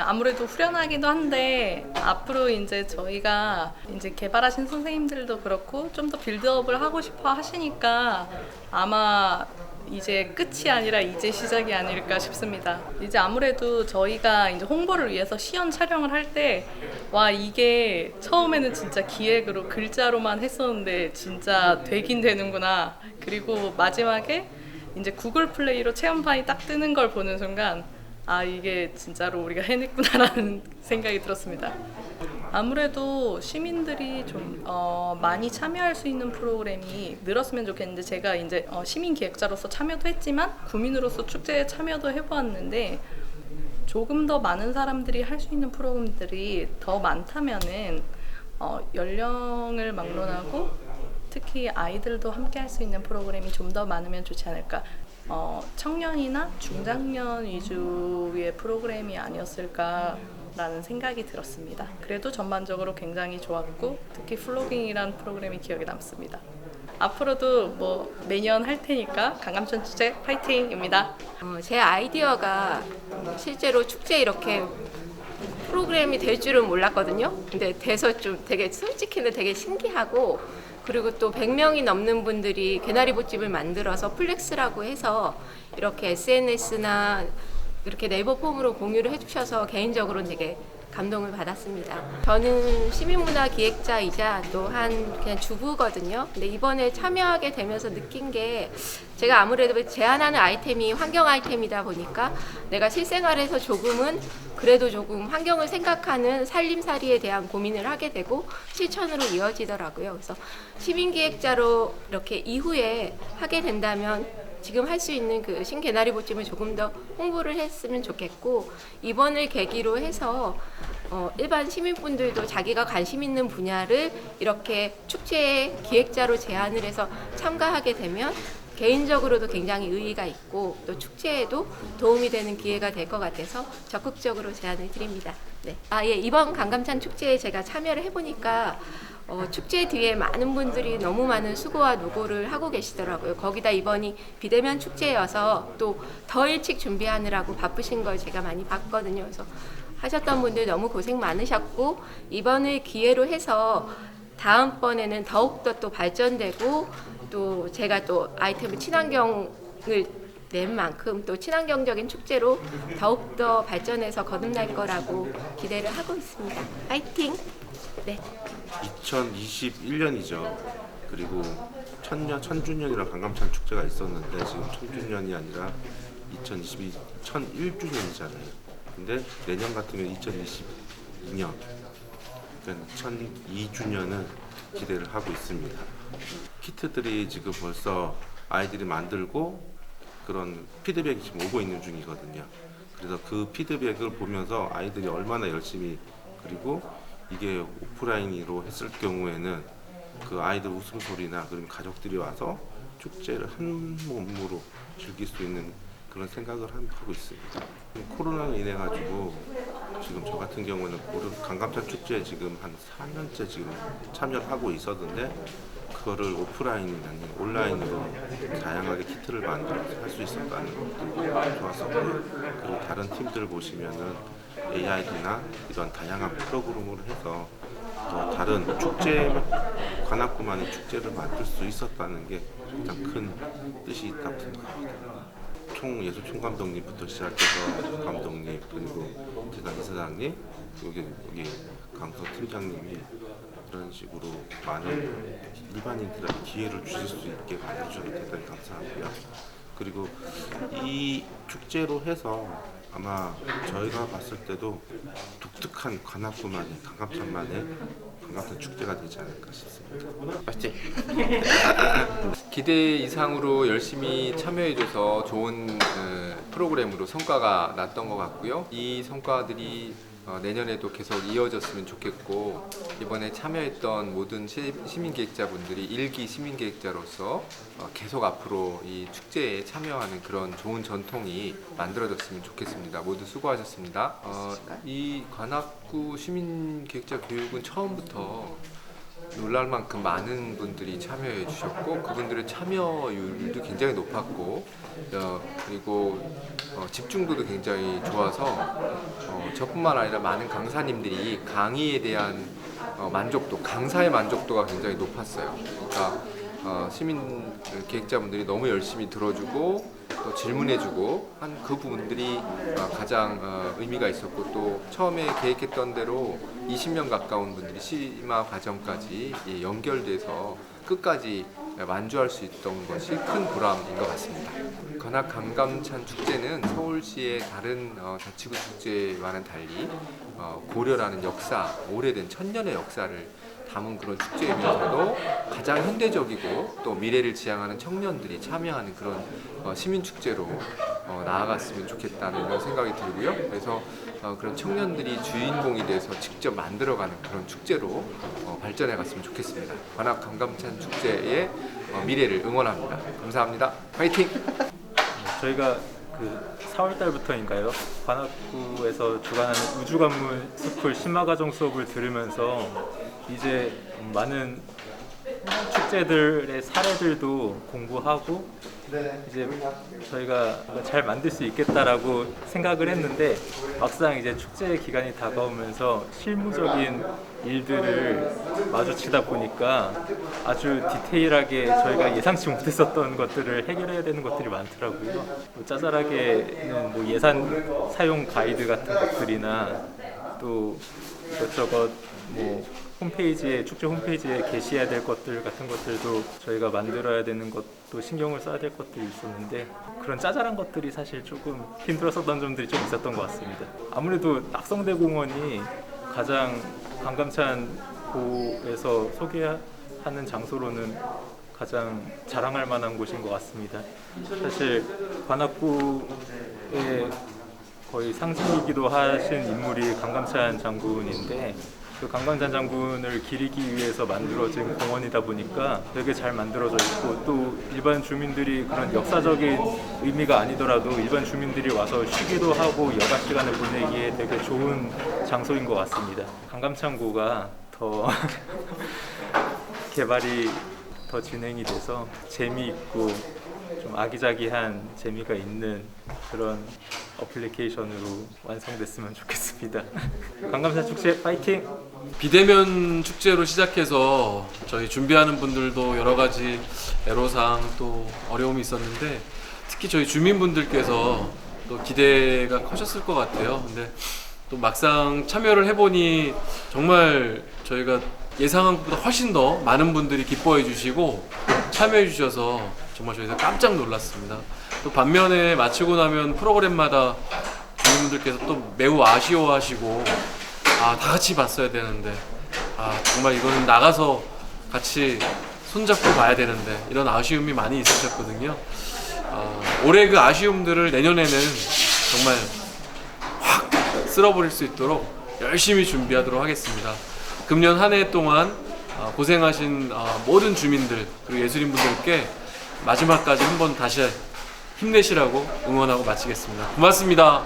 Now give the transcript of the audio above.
아무래도 후련하기도 한데 앞으로 이제 저희가 이제 개발하신 선생님들도 그렇고 좀 더 빌드업을 하고 싶어 하시니까 아마 이제 끝이 아니라 이제 시작이 아닐까 싶습니다. 이제 아무래도 저희가 이제 홍보를 위해서 시연 촬영을 할 때 와 이게 처음에는 진짜 기획으로 글자로만 했었는데 진짜 되긴 되는구나. 그리고 마지막에 이제 구글 플레이로 체험판이 딱 뜨는 걸 보는 순간 아 이게 진짜로 우리가 해냈구나라는 생각이 들었습니다. 아무래도 시민들이 좀 어, 많이 참여할 수 있는 프로그램이 늘었으면 좋겠는데 제가 이제 어, 시민 기획자로서 참여도 했지만 구민으로서 축제에 참여도 해보았는데 조금 더 많은 사람들이 할 수 있는 프로그램들이 더 많다면은 어, 연령을 막론하고 특히 아이들도 함께 할 수 있는 프로그램이 좀 더 많으면 좋지 않을까. 어, 청년이나 중장년 위주의 프로그램이 아니었을까라는 생각이 들었습니다. 그래도 전반적으로 굉장히 좋았고 특히 플로깅이라는 프로그램이 기억에 남습니다. 앞으로도 뭐 매년 할 테니까 강감천 축제 파이팅입니다. 어, 제 아이디어가 실제로 축제 이렇게 프로그램이 될 줄은 몰랐거든요. 근데 돼서 좀 되게 솔직히는 되게 신기하고 그리고 또 100명이 넘는 분들이 개나리 보집을 만들어서 플렉스라고 해서 이렇게 SNS나 이렇게 네이버 폼으로 공유를 해주셔서 개인적으로 되게 감동을 받았습니다. 저는 시민문화 기획자이자 또한 그냥 주부거든요. 근데 이번에 참여하게 되면서 느낀 게 제가 아무래도 제안하는 아이템이 환경 아이템이다 보니까 내가 실생활에서 조금은 그래도 조금 환경을 생각하는 살림살이에 대한 고민을 하게 되고 실천으로 이어지더라고요. 그래서 시민기획자로 이렇게 이후에 하게 된다면 지금 할 수 있는 그 신개나리 보찜을 조금 더 홍보를 했으면 좋겠고 이번을 계기로 해서 어, 일반 시민분들도 자기가 관심 있는 분야를 이렇게 축제의 기획자로 제안을 해서 참가하게 되면 개인적으로도 굉장히 의의가 있고 또 축제에도 도움이 되는 기회가 될 것 같아서 적극적으로 제안을 드립니다. 네. 아, 예, 이번 강감찬 축제에 제가 참여를 해보니까 어, 축제 뒤에 많은 분들이 너무 많은 수고와 노고를 하고 계시더라고요. 거기다 이번이 비대면 축제여서 또 더 일찍 준비하느라고 바쁘신 걸 제가 많이 봤거든요. 그래서 하셨던 분들 너무 고생 많으셨고 이번을 기회로 해서 다음번에는 더욱더 또 발전되고 또 제가 또 아이템을 친환경을 낸 만큼 또 친환경적인 축제로 더욱더 발전해서 거듭날 거라고 기대를 하고 있습니다. 파이팅! 네. 2021년이죠. 그리고 천년 천주년이라 강감찬 축제가 있었는데 지금 천주년이 아니라 2022 천일주년이잖아요. 근데 내년 같으면 2022년 그러니까 1002주년은 기대를 하고 있습니다. 키트들이 지금 벌써 아이들이 만들고 그런 피드백이 지금 오고 있는 중이거든요. 그래서 그 피드백을 보면서 아이들이 얼마나 열심히 그리고 이게 오프라인으로 했을 경우에는 그 아이들 웃음소리나 그런 가족들이 와서 축제를 한 몸으로 즐길 수 있는 그런 생각을 함- 하고 있습니다. 코로나로 인해 가지고 지금 저 같은 경우는 고려 강감찬 축제에 지금 한 4년째 지금 참여를 하고 있었는데 그거를 오프라인이 아닌 온라인으로 다양하게 키트를 만들어서 할 수 있었다는 것도 좋았었고요. 그리고 다른 팀들 보시면은 AID나 이런 다양한 프로그램으로 해서 더 다른 축제 관악구만의 축제를 만들 수 있었다는 게 가장 큰 뜻이 있다고 생각합니다. 총 예술 총 감독님부터 시작해서 감독님 그리고 재단 이사장님 여기 여기 강서 팀장님이 이런 식으로 많은 일반인들에게 기회를 주실 수 있게 만들어주셔서 대단히 감사하고요. 그리고 이 축제로 해서 아마 저희가 봤을 때도 독특한 관악구만의 강감찬만의 강감찬 축제가 되지 않을까 싶습니다. 맞지? 기대 이상으로 열심히 참여해줘서 좋은 어, 프로그램으로 성과가 났던 것 같고요. 이 성과들이 어, 내년에도 계속 이어졌으면 좋겠고 이번에 참여했던 모든 시, 민기획자분들이 일기 시민기획자로서 어, 계속 앞으로 이 축제에 참여하는 그런 좋은 전통이 만들어졌으면 좋겠습니다. 모두 수고하셨습니다. 어, 이 관악구 시민기획자 교육은 처음부터 놀랄 만큼 많은 분들이 참여해 주셨고 그분들의 참여율도 굉장히 높았고 어, 그리고 어, 집중도도 굉장히 좋아서 어, 저뿐만 아니라 많은 강사님들이 강의에 대한 어, 만족도, 강사의 만족도가 굉장히 높았어요. 그러니까 어, 시민 기획자분들이 너무 열심히 들어주고 또 질문해주고 한 그 부분들이 어, 가장 어, 의미가 있었고 또 처음에 계획했던 대로 20명 가까운 분들이 심화 과정까지 예, 연결돼서 끝까지 완주할 수 있던 것이 큰 보람인 것 같습니다. 관악 감감찬 축제는 서울시의 다른 어, 자치구 축제와는 달리 어, 고려라는 역사, 오래된 천년의 역사를 담은 그런 축제이면서도 가장 현대적이고 또 미래를 지향하는 청년들이 참여하는 그런 어, 시민 축제로 어, 나아갔으면 좋겠다는 이런 생각이 들고요. 그래서 어, 그런 청년들이 주인공이 돼서 직접 만들어가는 그런 축제로 어, 발전해 갔으면 좋겠습니다. 관악 감감찬 축제의 어, 미래를 응원합니다. 감사합니다. 파이팅! 저희가 그 4월 달부터인가요? 관악구에서 주관하는 우주관문 스쿨 심화과정 수업을 들으면서 이제 많은 축제들의 사례들도 공부하고 이제 저희가 잘 만들 수 있겠다라고 생각을 했는데 막상 이제 축제 기간이 다가오면서 실무적인 일들을 마주치다 보니까 아주 디테일하게 저희가 예상치 못했었던 것들을 해결해야 되는 것들이 많더라고요. 뭐 짜잘하게는 뭐 예산 사용 가이드 같은 것들이나 또 이것저것 뭐 홈페이지에 축제 홈페이지에 게시해야 될 것들 같은 것들도 저희가 만들어야 되는 것도 신경을 써야 될 것들이 있었는데 그런 짜잘한 것들이 사실 조금 힘들었었던 점들이 좀 있었던 것 같습니다. 아무래도 낙성대 공원이 가장 강감찬 고에서 소개하는 장소로는 가장 자랑할 만한 곳인 것 같습니다. 사실 관악구의 거의 상징이기도 하신 인물이 강감찬 장군인데 그 강감찬 장군을 기리기 위해서 만들어진 공원이다 보니까 되게 잘 만들어져 있고 또 일반 주민들이 그런 역사적인 의미가 아니더라도 일반 주민들이 와서 쉬기도 하고 여가 시간을 보내기에 되게 좋은 장소인 것 같습니다. 강감찬고가 더 개발이 더 진행이 돼서 재미있고 좀 아기자기한 재미가 있는 그런 어플리케이션으로 완성됐으면 좋겠습니다. 강감산 축제 파이팅! 비대면 축제로 시작해서 저희 준비하는 분들도 여러 가지 애로사항 또 어려움이 있었는데 특히 저희 주민분들께서 또 기대가 커졌을 것 같아요. 근데 또 막상 참여를 해보니 정말 저희가 예상한 것보다 훨씬 더 많은 분들이 기뻐해 주시고 참여해 주셔서 정말 저희가 깜짝 놀랐습니다. 또 반면에 마치고 나면 프로그램마다 주민분들께서 또 매우 아쉬워하시고 아, 다 같이 봤어야 되는데, 아, 정말 이거는 나가서 같이 손잡고 봐야 되는데, 이런 아쉬움이 많이 있으셨거든요. 아, 올해 그 아쉬움들을 내년에는 정말 확 쓸어버릴 수 있도록 열심히 준비하도록 하겠습니다. 금년 한 해 동안 아, 고생하신 아, 모든 주민들, 그리고 예술인분들께 마지막까지 한번 다시 힘내시라고 응원하고 마치겠습니다. 고맙습니다.